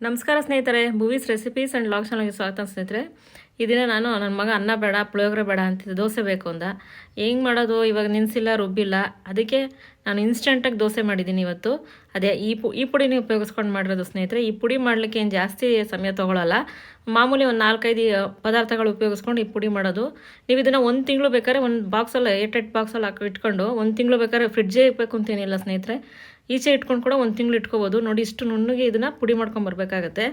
ನಮಸ್ಕಾರ ಸ್ನೇಹಿತರೆ movies recipes and log ಚಾನಲ್ಗೆ ಸ್ವಾಗತ ಸ್ನೇಹಿತರೆ. ಈ ನಾನು ನನ್ನ ಮಗ ಅನ್ನ ಬೇಡ, ಪುಳಿಯೋಗರೆ ಬೇಡ ಅಂತಿದ್ದೆ, ದೋಸೆ ಬೇಕು ಅಂದ. ಹೆಂಗೆ ಮಾಡೋದು? ಇವಾಗ ನಿನ್ಸಿಲ್ಲ, ರುಬ್ಬಿಲ್ಲ. ಅದಕ್ಕೆ ನಾನು ಇನ್ಸ್ಟೆಂಟಾಗಿ ದೋಸೆ ಮಾಡಿದ್ದೀನಿ ಇವತ್ತು. ಅದೇ, ಈ ಪು, ಈ ಪುಡಿನೇ ಉಪಯೋಗಿಸ್ಕೊಂಡು ಮಾಡಿರೋದು ಸ್ನೇಹಿತರೆ. ಈ ಪುಡಿ ಮಾಡಲಿಕ್ಕೆ ಏನು ಜಾಸ್ತಿ ಸಮಯ ತೊಗೊಳ್ಳಲ್ಲ ಮಾಮೂಲಿ ಒಂದು ನಾಲ್ಕೈದು ಪದಾರ್ಥಗಳು ಉಪಯೋಗಿಸ್ಕೊಂಡು ಈ ಪುಡಿ ಮಾಡೋದು. ನೀವು ಇದನ್ನು ಒಂದು ತಿಂಗಳು ಬೇಕಾದ್ರೆ ಒಂದು ಬಾಕ್ಸಲ್ಲಿ ಏಟ್ ಎಟ್ ಬಾಕ್ಸಲ್ಲಿ ಹಾಕಿ, ಇಟ್ಕೊಂಡು ಒಂದು ತಿಂಗಳು ಬೇಕಾದ್ರೆ ಫ್ರಿಡ್ಜೇ ಇರಬೇಕು ಅಂತೇನಿಲ್ಲ ಸ್ನೇಹಿತರೆ. ಈಚೆ ಇಟ್ಕೊಂಡು ಕೂಡ ಒಂದು ತಿಂಗಳು ಇಟ್ಕೋಬೋದು. ನೋಡಿ, ಇಷ್ಟು ನುಣ್ಣಗೆ ಇದನ್ನು ಪುಡಿ ಮಾಡ್ಕೊಂಡು ಬರಬೇಕಾಗತ್ತೆ.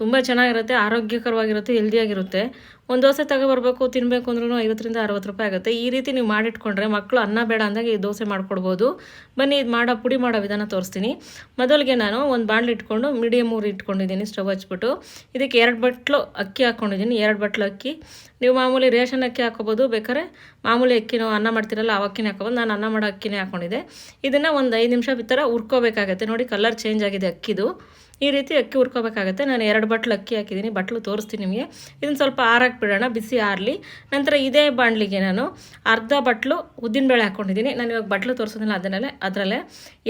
ತುಂಬ ಚೆನ್ನಾಗಿರುತ್ತೆ, ಆರೋಗ್ಯಕರವಾಗಿರುತ್ತೆ ಹೆಲ್ದಿಯಾಗಿರುತ್ತೆ ಒಂದು ದೋಸೆ ತಗೊಬರ್ಬೇಕು ತಿನ್ನಬೇಕು ಅಂದ್ರೂ ಐವತ್ತರಿಂದ ಅರವತ್ತು ರೂಪಾಯಿ ಆಗುತ್ತೆ. ಈ ರೀತಿ ನೀವು ಮಾಡಿಟ್ಕೊಂಡ್ರೆ ಮಕ್ಕಳು ಅನ್ನ ಬೇಡ ಅಂದಾಗ ಈ ದೋಸೆ ಮಾಡ್ಕೊಡ್ಬೋದು. ಬನ್ನಿ, ಇದು ಮಾಡೋ ಪುಡಿ ಮಾಡೋ ವಿಧಾನ ತೋರಿಸ್ತೀನಿ. ಮೊದಲಿಗೆ ನಾನು ಒಂದು ಬಾಣಲಿ ಇಟ್ಕೊಂಡು ಮೀಡಿಯಮ್ ಊರು ಇಟ್ಕೊಂಡಿದ್ದೀನಿ, ಸ್ಟವ್ ಹಚ್ಬಿಟ್ಟು. ಇದಕ್ಕೆ ಎರಡು ಬಟ್ಲು ಅಕ್ಕಿ ಹಾಕ್ಕೊಂಡಿದ್ದೀನಿ ಎರಡು ಬಟ್ಲು ಅಕ್ಕಿ. ನೀವು ಮಾಮೂಲಿ ರೇಷನ್ ಅಕ್ಕಿ ಹಾಕೋಬೋದು, ಬೇಕಾದ್ರೆ ಮಾಮೂಲಿ ಅಕ್ಕಿ ಅನ್ನ ಮಾಡ್ತಿರಲ್ಲ ಆ ಅಕ್ಕಿನೇ ಹಾಕೋಬೋದು. ನಾನು ಅನ್ನ ಮಾಡೋ ಅಕ್ಕಿನೇ ಹಾಕ್ಕೊಂಡಿದ್ದೆ ಇದನ್ನು ಒಂದು ಐದು ನಿಮಿಷ ಬಿತ್ತರ ಹುರ್ಕೋಬೇಕಾಗತ್ತೆ. ನೋಡಿ, ಕಲರ್ ಚೇಂಜ್ ಆಗಿದೆ ಅಕ್ಕಿದು. ಈ ರೀತಿ ಅಕ್ಕಿ ಹುರ್ಕೋಬೇಕಾಗತ್ತೆ. ನಾನು ಎರಡು ಬಟ್ಲು ಅಕ್ಕಿ ಹಾಕಿದ್ದೀನಿ. ಬಟ್ಲು ತೋರಿಸ್ತೀನಿ ನಿಮಗೆ. ಇದನ್ನು ಸ್ವಲ್ಪ ಆರಕ್ಕೆ ಬಿಡೋಣ. ಬಿಸಿ ಆರಲಿ. ನಂತರ ಇದೇ ಬಾಣಲಿಗೆ ನಾನು ಅರ್ಧ ಬಟ್ಲು ಉದ್ದಿನಬೇಳೆ ಹಾಕ್ಕೊಂಡಿದ್ದೀನಿ ನಾನು ಇವಾಗ ಬಟ್ಲು ತೋರಿಸೋದಿಲ್ಲ ಅದನ್ನಲ್ಲೇ ಅದರಲ್ಲೇ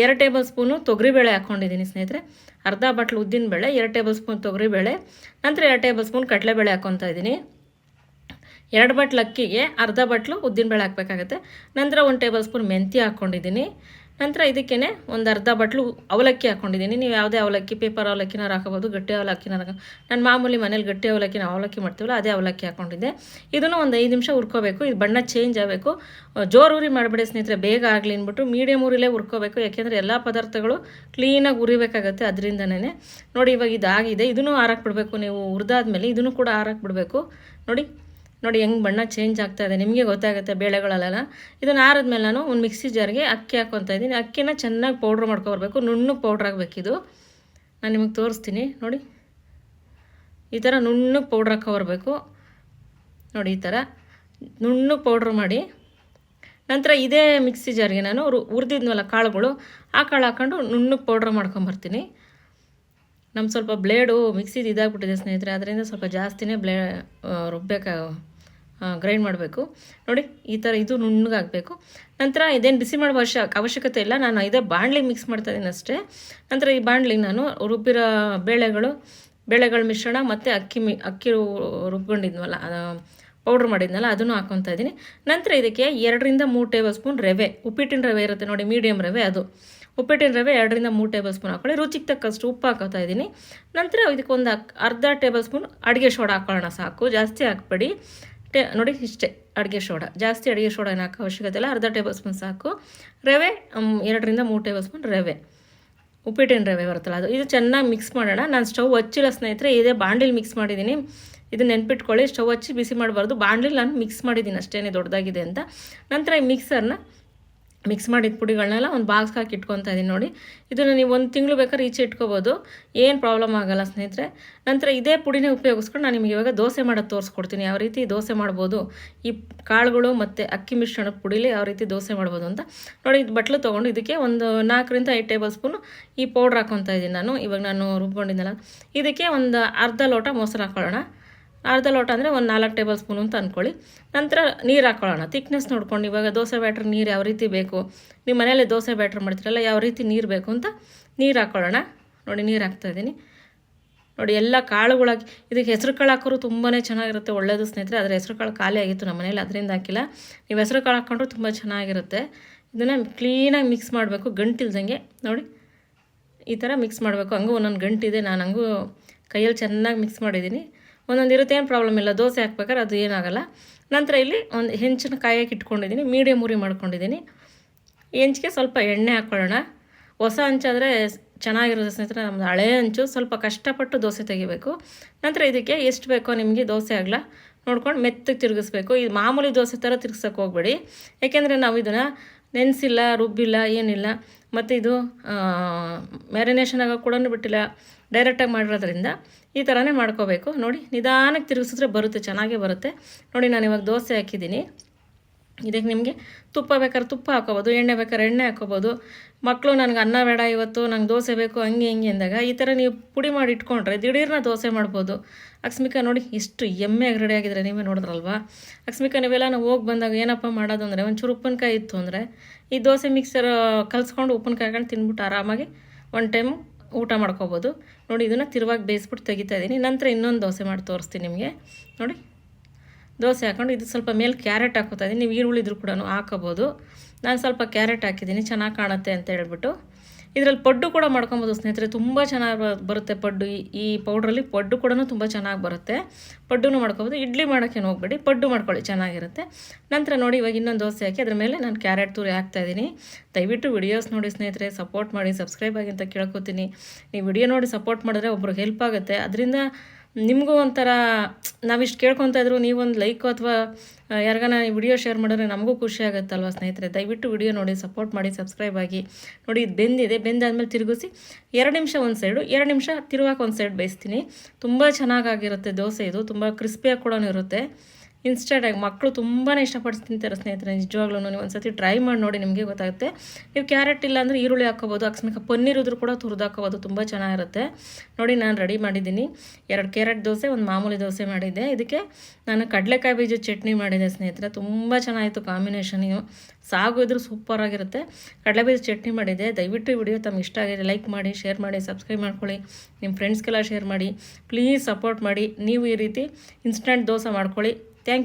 ಎರಡು ಟೇಬಲ್ ಸ್ಪೂನು ತೊಗರಿಬೇಳೆ ಹಾಕ್ಕೊಂಡಿದ್ದೀನಿ ಸ್ನೇಹಿತರೆ. ಅರ್ಧ ಬಟ್ಲು ಉದ್ದಿನಬೇಳೆ, ಎರಡು ಟೇಬಲ್ ಸ್ಪೂನ್ ತೊಗರಿಬೇಳೆ, ನಂತರ ಎರಡು ಟೇಬಲ್ ಸ್ಪೂನ್ ಕಡಲೆಬೇಳೆ ಹಾಕ್ಕೊತಾ ಇದ್ದೀನಿ. ಎರಡು ಬಟ್ಲು ಅಕ್ಕಿಗೆ ಅರ್ಧ ಬಟ್ಲು ಉದ್ದಿನಬೇಳೆ ಹಾಕಬೇಕಾಗತ್ತೆ. ನಂತರ ಒಂದು ಟೇಬಲ್ ಸ್ಪೂನ್ ಮೆಂತ್ಯ ಹಾಕ್ಕೊಂಡಿದ್ದೀನಿ ನಂತರ ಇದಕ್ಕೇ ಒಂದು ಅರ್ಧ ಬಟ್ಲು ಅವಲಕ್ಕಿ ಹಾಕ್ಕೊಂಡಿದ್ದೀನಿ ನೀವು ಯಾವುದೇ ಅವಲಕ್ಕಿ ಪೇಪರ್ ಅವಲಕ್ಕಿನಾರು ಹಾಕೋಬೋದು ಗಟ್ಟಿ ಅವಲಕ್ಕಿನಾರು ನಾನು ಮಾಮೂಲಿ ಮನೇಲಿ ಗಟ್ಟಿ ಅವಲಕ್ಕಿ ನಾವು ಅವಲಕ್ಕಿ ಮಾಡ್ತೀವಲ್ಲ, ಅದೇ ಅವಲಕ್ಕಿ ಹಾಕ್ಕೊಂಡಿದ್ದೆ ಇದನ್ನು ಒಂದು ಐದು ನಿಮಿಷ ಹುರ್ಕೋಬೇಕು. ಇದು ಬಣ್ಣ ಚೇಂಜ್ ಆಗಬೇಕು. ಜೋರು ಉರಿ ಮಾಡಬೇಡಿ ಸ್ನೇಹಿತರೆ, ಬೇಗ ಆಗಲಿ ಅಂದ್ಬಿಟ್ಟು ಮೀಡಿಯಮ್ ಉರಿಲೇ ಹುರ್ಕೋಬೇಕು. ಯಾಕೆಂದರೆ ಎಲ್ಲ ಪದಾರ್ಥಗಳು ಕ್ಲೀನಾಗಿ ಉರಿಬೇಕಾಗತ್ತೆ ಅದರಿಂದನೇ ನೋಡಿ ಇವಾಗ ಇದಾಗಿದೆ. ಇದನ್ನು ಹಾರಕ್ಕೆ ಬಿಡಬೇಕು ನೀವು. ಹುರಿದಾದ್ಮೇಲೆ ಇದನ್ನು ಕೂಡ ಹಾರಕ್ಕೆ ಬಿಡಬೇಕು. ನೋಡಿ. ನೋಡಿ ಹೆಂಗೆ ಬಣ್ಣ ಚೇಂಜ್ ಆಗ್ತಾ ಇದೆ. ನಿಮಗೆ ಗೊತ್ತಾಗುತ್ತೆ ಬೇಳೆಗಳಲ್ಲೆಲ್ಲ. ಇದನ್ನು ಆರದ್ಮೇಲೆ ನಾನು ಒಂದು ಮಿಕ್ಸಿ ಜಾರ್ಗೆ ಅಕ್ಕಿ ಹಾಕ್ಕೊತಾ ಇದ್ದೀನಿ. ಅಕ್ಕಿನ ಚೆನ್ನಾಗಿ ಪೌಡ್ರ್ ಮಾಡ್ಕೊಬರ್ಬೇಕು ನುಣ್ಣು ಪೌಡ್ರ್ ಆಗಬೇಕಿದು ನಾನು ನಿಮಗೆ ತೋರಿಸ್ತೀನಿ. ನೋಡಿ. ಈ ಥರ ನುಣ್ಣಗೆ ಪೌಡ್ರ್ ಹಾಕೋಬರ್ಬೇಕು ನೋಡಿ ಈ ಥರ ನುಣ್ಣು ಪೌಡ್ರ್ ಮಾಡಿ. ನಂತರ ಇದೇ ಮಿಕ್ಸಿ ಜಾರ್ಗೆ ನಾನು ಹುರಿದಿದ್ನಲ್ಲ ಕಾಳುಗಳು. ಆ ಕಾಳು ಹಾಕ್ಕೊಂಡು ನುಣ್ಣಗೆ ಪೌಡ್ರ್ ಮಾಡ್ಕೊಂಬರ್ತೀನಿ ನಮ್ಮ ಸ್ವಲ್ಪ ಬ್ಲೇಡು ಮಿಕ್ಸಿದು ಇದಾಗ್ಬಿಟ್ಟಿದೆ ಸ್ನೇಹಿತರೆ. ಅದರಿಂದ ಸ್ವಲ್ಪ ಜಾಸ್ತಿನೇ ಬ್ಲೇ ರುಬ್ಬೇಕಾ ಗ್ರೈಂಡ್ ಮಾಡಬೇಕು. ನೋಡಿ, ಈ ಥರ ಇದು ನುಣ್ಣಗಾಗಬೇಕು. ನಂತರ ಇದೇನು ಬಿಸಿ ಮಾಡುವ ಅವಶ್ಯ, ಅವಶ್ಯಕತೆ ಇಲ್ಲ. ನಾನು ಇದೇ ಬಾಣಲಿಗೆ ಮಿಕ್ಸ್ ಮಾಡ್ತಾ ಇದ್ದೀನಿ ಅಷ್ಟೇ. ನಂತರ ಈ ಬಾಣಲಿಗೆ ನಾನು ರುಬ್ಬಿರೋ ಬೇಳೆಗಳು, ಬೇಳೆಗಳ ಮಿಶ್ರಣ ಮತ್ತು ಅಕ್ಕಿ ಮಿ, ಅಕ್ಕಿ ರುಬ್ಕೊಂಡಿದ್ನಲ್ಲ ಪೌಡ್ರ್ ಮಾಡಿದ್ನಲ್ಲ, ಅದನ್ನು ಹಾಕ್ಕೊತಾ ಇದ್ದೀನಿ. ನಂತರ ಇದಕ್ಕೆ ಎರಡರಿಂದ ಮೂರು ಟೇಬಲ್ ಸ್ಪೂನ್ ರವೆ, ಉಪ್ಪಿಟ್ಟಿನ ರವೆ ಇರುತ್ತೆ ನೋಡಿ ಮೀಡಿಯಮ್ ರವೆ ಅದು. ಉಪ್ಪಿಟ್ಟಿನ ರವೆ ಎರಡರಿಂದ ಮೂರು ಟೇಬಲ್ ಸ್ಪೂನ್ ಹಾಕೊಳ್ಳಿ. ರುಚಿಗೆ ತಕ್ಕಷ್ಟು ಉಪ್ಪು ಹಾಕೋತಾ ಇದ್ದೀನಿ. ನಂತರ ಇದಕ್ಕೊಂದು ಅರ್ಧ ಟೇಬಲ್ ಸ್ಪೂನ್ ಅಡುಗೆ ಸೋಡಾ ಹಾಕೊಳ್ಳೋಣ ಸಾಕು. ಜಾಸ್ತಿ ಹಾಕ್ಬೇಡಿ. ನೋಡಿ ಇಷ್ಟೇ, ಅಡುಗೆ ಸೋಡಾ. ಜಾಸ್ತಿ ಅಡುಗೆ ಸೋಡಾ ಏನು ಅವಶ್ಯಕತೆ ಇಲ್ಲ. ಅರ್ಧ ಟೇಬಲ್ ಸ್ಪೂನ್ ಸಾಕು. ರವೆ ಎರಡರಿಂದ ಮೂರು ಟೇಬಲ್ ಸ್ಪೂನ್ ರವೆ. ಉಪ್ಪಿಟ್ಟಿನ ರವೆ ಬರುತ್ತಲ್ಲ, ಅದು. ಇದು ಚೆನ್ನಾಗಿ ಮಿಕ್ಸ್ ಮಾಡೋಣ. ನಾನು ಸ್ಟವ್ ಹಚ್ಚಿಲ್ಲ ಸ್ನೇಹಿತರೆ, ಇದೇ ಬಾಂಡಿಲಿ ಮಿಕ್ಸ್ ಮಾಡಿದ್ದೀನಿ. ಇದು ನೆನ್ಪಿಟ್ಕೊಳ್ಳಿ. ಸ್ಟವ್ ಹಚ್ಚಿ ಬಿಸಿ ಮಾಡಬಾರ್ದು. ಬಾಂಡ್ಲಿಲಿ ನಾನು ಮಿಕ್ಸ್ ಮಾಡಿದ್ದೀನಿ. ಅಷ್ಟೇ ದೊಡ್ಡದಾಗಿದೆ ಅಂತ. ನಂತರ ಈ ಮಿಕ್ಸರ್ನ ಮಿಕ್ಸ್ ಮಾಡಿದ ಪುಡಿಗಳನ್ನೆಲ್ಲ ಒಂದು ಬಾಕ್ಸ್ಗೆ ಹಾಕಿ ಇಟ್ಕೊತಾ ಇದ್ದೀನಿ ನೋಡಿ. ಇದನ್ನು ನೀವು ಒಂದು ತಿಂಗಳು ಬೇಕಾದ್ರೆ ಈಚೆ ಇಟ್ಕೋಬೋದು. ಏನು ಪ್ರಾಬ್ಲಮ್ ಆಗೋಲ್ಲ ಸ್ನೇಹಿತರೆ. ನಂತರ ಇದೇ ಪುಡಿನೇ ಉಪಯೋಗಿಸ್ಕೊಂಡು ನಾನು ನಿಮಗೆ ಇವಾಗ ದೋಸೆ ಮಾಡೋದು ತೋರಿಸ್ಕೊಡ್ತೀನಿ. ಯಾವ ರೀತಿ ದೋಸೆ ಮಾಡ್ಬೋದು, ಈ ಕಾಳುಗಳು ಮತ್ತು ಅಕ್ಕಿ ಮಿಶ್ರಣದ ಪುಡಿಲಿ ಯಾವ ರೀತಿ ದೋಸೆ ಮಾಡ್ಬೋದು ಅಂತ. ನೋಡಿ, ಇದು ಬಟ್ಲು ತೊಗೊಂಡು ಇದಕ್ಕೆ ಒಂದು ನಾಲ್ಕರಿಂದ ಐದು ಟೇಬಲ್ ಸ್ಪೂನು ಈ ಪೌಡ್ರ್ ಹಾಕ್ಕೊತಾ ಇದ್ದೀನಿ ನಾನು. ಇವಾಗ ನಾನು ರುಬ್ಕೊಂಡಿದ್ದೆನಲ್ಲ. ಇದಕ್ಕೆ ಒಂದು ಅರ್ಧ ಲೋಟ ಮೊಸರು ಹಾಕ್ಕೊಳ್ಳೋಣ ಅರ್ಧ ಲೋಟ ಅಂದರೆ ಒಂದು ನಾಲ್ಕು ಟೇಬಲ್ ಸ್ಪೂನ್ ಅಂತ ಅಂದ್ಕೊಳ್ಳಿ ನಂತರ ನೀರು ಹಾಕ್ಕೊಳ್ಳೋಣ ತಿಕ್ನೆಸ್ ನೋಡ್ಕೊಂಡು ಇವಾಗ ದೋಸೆ ಬ್ಯಾಟ್ರ್ ನೀರು ಯಾವ ರೀತಿ ಬೇಕು. ನಿಮ್ಮ ಮನೇಲಿ ದೋಸೆ ಬ್ಯಾಟ್ರ್ ಮಾಡ್ತೀರಲ್ಲ, ಯಾವ ರೀತಿ ನೀರು ಬೇಕು ಅಂತ ನೀರು ಹಾಕ್ಕೊಳ್ಳೋಣ ನೋಡಿ, ನೀರು ಹಾಕ್ತಾಯಿದ್ದೀನಿ ನೋಡಿ, ಎಲ್ಲ ಕಾಳುಗಳಾಕಿ ಇದಕ್ಕೆ ಹೆಸರು ಕಾಳು ಹಾಕೋರು ತುಂಬಾ ಚೆನ್ನಾಗಿರುತ್ತೆ, ಒಳ್ಳೇದು ಸ್ನೇಹಿತರೆ. ಆದರೆ ಹೆಸರು ಕಾಳು ಖಾಲಿ ಆಗಿತ್ತು ನಮ್ಮ ಮನೇಲಿ ಅದರಿಂದ ಹಾಕಿಲ್ಲ. ನೀವು ಹೆಸರು ಕಾಳು ಹಾಕ್ಕೊಂಡ್ರೆ ತುಂಬ ಚೆನ್ನಾಗಿರುತ್ತೆ. ಇದನ್ನು ಕ್ಲೀನಾಗಿ ಮಿಕ್ಸ್ ಮಾಡಬೇಕು. ಗಂಟಿಲ್ದಂಗೆ ನೋಡಿ, ಈ ಥರ ಮಿಕ್ಸ್ ಮಾಡಬೇಕು. ಹಂಗೂ ಒಂದೊಂದು ಗಂಟಿದೆ ನಾನು ಹಂಗೂ ಕೈಯಲ್ಲಿ ಚೆನ್ನಾಗಿ ಮಿಕ್ಸ್ ಮಾಡಿದ್ದೀನಿ. ಒಂದೊಂದು ಇರುತ್ತೆ, ಏನು ಪ್ರಾಬ್ಲಮ್ ಇಲ್ಲ. ದೋಸೆ ಹಾಕ್ಬೇಕಾದ್ರೆ ಅದು ಏನಾಗಲ್ಲ. ನಂತರ ಇಲ್ಲಿ ಒಂದು ಹೆಂಚಿನ ಕಾಯಕ್ಕೆ ಇಟ್ಕೊಂಡಿದ್ದೀನಿ ಮೀಡಿಯಮ್ ಉರಿ ಮಾಡ್ಕೊಂಡಿದ್ದೀನಿ. ಹೆಂಚಿಗೆ ಸ್ವಲ್ಪ ಎಣ್ಣೆ ಹಾಕ್ಕೊಳ್ಳೋಣ ಹೊಸ ಹಂಚಾದರೆ ಚೆನ್ನಾಗಿರೋದು ಸ್ನೇಹಿತರೆ ನಮ್ಮದು ಹಳೆ ಹಂಚು. ಸ್ವಲ್ಪ ಕಷ್ಟಪಟ್ಟು ದೋಸೆ ತೆಗಿಬೇಕು. ನಂತರ ಇದಕ್ಕೆ ಎಷ್ಟು ಬೇಕೋ ನಿಮಗೆ ದೋಸೆ ಆಗಲ್ಲ ನೋಡ್ಕೊಂಡು ಮೆತ್ತಗೆ ತಿರುಗಿಸ್ಬೇಕು. ಇದು ಮಾಮೂಲಿ ದೋಸೆ ಥರ ತಿರ್ಗ್ಸೋಕೆ ಹೋಗ್ಬೇಡಿ. ಯಾಕೆಂದರೆ ನಾವು ಇದನ್ನು ನೆನೆಸಿಲ್ಲ, ರುಬ್ಬಿಲ್ಲ, ಏನಿಲ್ಲ. ಮತ್ತು ಇದು ಮ್ಯಾರಿನೇಷನ್ ಆಗೋ ಕೂಡ ಬಿಟ್ಟಿಲ್ಲ. ಡೈರೆಕ್ಟಾಗಿ ಮಾಡಿರೋದ್ರಿಂದ ಈ ಥರನೇ ಮಾಡ್ಕೋಬೇಕು. ನೋಡಿ, ನಿಧಾನಕ್ಕೆ ತಿರುಗಿಸಿದ್ರೆ ಬರುತ್ತೆ, ಚೆನ್ನಾಗೇ ಬರುತ್ತೆ. ನೋಡಿ, ನಾನು ಇವಾಗ ದೋಸೆ ಹಾಕಿದ್ದೀನಿ. ಇದಕ್ಕೆ ನಿಮಗೆ ತುಪ್ಪ ಬೇಕಾದ್ರೆ ತುಪ್ಪ ಹಾಕೋಬೋದು, ಎಣ್ಣೆ ಬೇಕಾದ್ರೆ ಎಣ್ಣೆ ಹಾಕೋಬೋದು. ಮಕ್ಕಳು ನನಗೆ ಅನ್ನ ಬೇಡ ಇವತ್ತು, ನಂಗೆ ದೋಸೆ ಬೇಕು, ಹಂಗೆ ಹಿಂಗೆ ಅಂದಾಗ ಈ ಥರ ನೀವು ಪುಡಿ ಮಾಡಿ ಇಟ್ಕೊಂಡ್ರೆ ದಿಢೀರ್ನ ದೋಸೆ ಮಾಡ್ಬೋದು. ಅಕ್ಸ್ಮಿಕಾ ನೋಡಿ, ಇಷ್ಟು ಎಮ್ಮೆಯಾಗಿ ರೆಡಿ ಆಗಿದ್ರೆ ನೀವೇ ನೋಡಿದ್ರಲ್ವಾ? ಅಕ್ಸ್ಮಿಕಾ ನೀವೆಲ್ಲ ನಾವು ಹೋಗಿ ಬಂದಾಗ ಏನಪ್ಪ ಮಾಡೋದು ಅಂದರೆ, ಒಂಚೂರು ಉಪ್ಪಿನಕಾಯಿ ಇತ್ತು ಅಂದರೆ, ಈ ದೋಸೆ ಮಿಕ್ಸರ್ ಕಲಿಸ್ಕೊಂಡು ಉಪ್ಪಿನಕಾಯಿ ಹಾಕೊಂಡು ತಿನ್ಬಿಟ್ಟು ಆರಾಮಾಗಿ ಒನ್ ಟೈಮು ಊಟ ಮಾಡ್ಕೋಬೋದು. ನೋಡಿ, ಇದನ್ನು ತಿರುವಾಗಿ ಬೇಯಿಸ್ಬಿಟ್ಟು ತೆಗಿತಾ ಇದ್ದೀನಿ. ನಂತರ ಇನ್ನೊಂದು ದೋಸೆ ಮಾಡಿ ತೋರಿಸ್ತೀನಿ ನಿಮಗೆ. ನೋಡಿ, ದೋಸೆ ಹಾಕೊಂಡು ಇದು ಸ್ವಲ್ಪ ಮೇಲೆ ಕ್ಯಾರೆಟ್ ಹಾಕೋತಾ ಇದ್ದೀನಿ. ನೀವು ಈರುಳ್ಳಿ ಇದ್ರೂ ಕೂಡ ಹಾಕೋಬೋದು. ನಾನು ಸ್ವಲ್ಪ ಕ್ಯಾರೆಟ್ ಹಾಕಿದ್ದೀನಿ. ಚೆನ್ನಾಗಿ ಕಾಣುತ್ತೆ ಅಂತ ಹೇಳ್ಬಿಟ್ಟು. ಇದರಲ್ಲಿ ಪಡ್ಡು ಕೂಡ ಮಾಡ್ಕೊಬೋದು ಸ್ನೇಹಿತರೆ. ತುಂಬ ಚೆನ್ನಾಗಿ ಬರುತ್ತೆ ಪಡ್ಡು. ಈ- ಪೌಡ್ರಲ್ಲಿ ಪಡ್ಡು ಕೂಡ ತುಂಬ ಚೆನ್ನಾಗಿ ಬರುತ್ತೆ. ಪಡ್ಡೂ ಮಾಡ್ಕೊಬೋದು. ಇಡ್ಲಿ ಮಾಡೋಕ್ಕೇನು ಹೋಗ್ಬೇಡಿ. ಪಡ್ಡು ಮಾಡ್ಕೊಳ್ಳಿ, ಚೆನ್ನಾಗಿರುತ್ತೆ. ನಂತರ ನೋಡಿ ಇವಾಗ ಇನ್ನೊಂದು ದೋಸೆ ಹಾಕಿ ಅದ್ರ ಮೇಲೆ ನಾನು ಕ್ಯಾರೆಟ್ ತುರಿ ಹಾಕ್ತಾಯಿದ್ದೀನಿ ದಯವಿಟ್ಟು ವಿಡಿಯೋಸ್ ನೋಡಿ ಸ್ನೇಹಿತರೆ. ಸಪೋರ್ಟ್ ಮಾಡಿ, ಸಬ್ಸ್ಕ್ರೈಬ್ ಆಗಿ ಅಂತ ಕೇಳ್ಕೊತೀನಿ. ನೀವು ವಿಡಿಯೋ ನೋಡಿ ಸಪೋರ್ಟ್ ಮಾಡಿದ್ರೆ ಒಬ್ರಿಗೆ ಹೆಲ್ಪ್ ಆಗುತ್ತೆ. ಅದರಿಂದ ನಿಮಗೂ ಒಂಥರ ನಾವಿಷ್ಟು ಕೇಳ್ಕೊತಾ ಇದ್ರು, ನೀವೊಂದು ಲೈಕ್ ಅಥವಾ ಯಾರಿಗಾನ ವಿಡಿಯೋ ಶೇರ್ ಮಾಡಿದ್ರೆ ನಮಗೂ ಖುಷಿ ಆಗುತ್ತಲ್ವ ಸ್ನೇಹಿತರೆ? ದಯವಿಟ್ಟು ವಿಡಿಯೋ ನೋಡಿ ಸಪೋರ್ಟ್ ಮಾಡಿ ಸಬ್ಸ್ಕ್ರೈಬ್ ಆಗಿ. ನೋಡಿ, ಇದು ಬೆಂದಿದೆ. ಬೆಂದಾದ್ಮೇಲೆ ತಿರುಗಿಸಿ ಎರಡು ನಿಮಿಷ ಒಂದು ಸೈಡು ಎರಡು ನಿಮಿಷ ತಿರುವಾಕ ಒಂದು ಸೈಡ್ ಬೇಯಿಸ್ತೀನಿ. ತುಂಬ ಚೆನ್ನಾಗಾಗಿರುತ್ತೆ ದೋಸೆ ಇದು. ತುಂಬ ಕ್ರಿಸ್ಪಿಯಾಗಿ ಕೂಡ ಇರುತ್ತೆ. ಇನ್ಸ್ಟೆಂಟಾಗಿ ಮಕ್ಕಳು ತುಂಬಾ ಇಷ್ಟಪಟ್ಟು ತಿಂತಾರೆ ಸ್ನೇಹಿತರೆ, ನಿಜವಾಗ್ಲೂ ನೀವು ಒಂದ್ಸತಿ ಟ್ರೈ ಮಾಡಿ ನೋಡಿ ನಿಮಗೆ ಗೊತ್ತಾಗುತ್ತೆ. ನೀವು ಕ್ಯಾರೆಟ್ ಇಲ್ಲ ಅಂದರೆ ಈರುಳ್ಳಿ ಹಾಕ್ಕೋಬೋದು, ಅಕಸ್ಮಾತ್ ಪನ್ನೀರ್ ಇದ್ರೂ ಕೂಡ ತುರಿದು ಹಾಕೋಬೋದು ತುಂಬ ಚೆನ್ನಾಗಿರುತ್ತೆ. ನೋಡಿ ನಾನು ರೆಡಿ ಮಾಡಿದ್ದೀನಿ. ಎರಡು ಕ್ಯಾರೆಟ್ ದೋಸೆ, ಒಂದು ಮಾಮೂಲಿ ದೋಸೆ ಮಾಡಿದ್ದೆ. ಇದಕ್ಕೆ ನಾನು ಕಡಲೆಕಾಯಿ ಬೀಜದ ಚಟ್ನಿ ಮಾಡಿದೆ ಸ್ನೇಹಿತರೆ, ತುಂಬ ಚೆನ್ನಾಗಿತ್ತು ಕಾಂಬಿನೇಷನ್ ಸಾಗು ಇದ್ರೂ ಸೂಪರಾಗಿರುತ್ತೆ ಕಡಲೆಬೀಜ ಚಟ್ನಿ ಮಾಡಿದೆ ದಯವಿಟ್ಟು ಈ ವಿಡಿಯೋ ತಮ್ಗೆ ಇಷ್ಟ ಆಗಿದೆ ಲೈಕ್ ಮಾಡಿ ಶೇರ್ ಮಾಡಿ ಸಬ್ಸ್ಕ್ರೈಬ್ ಮಾಡ್ಕೊಳ್ಳಿ. ನಿಮ್ಮ ಫ್ರೆಂಡ್ಸ್ಗೆಲ್ಲ ಶೇರ್ ಮಾಡಿ. ಪ್ಲೀಸ್ ಸಪೋರ್ಟ್ ಮಾಡಿ. ನೀವು ಈ ರೀತಿ ಇನ್ಸ್ಟಂಟ್ ದೋಸೆ ಮಾಡ್ಕೊಳ್ಳಿ. Thank you.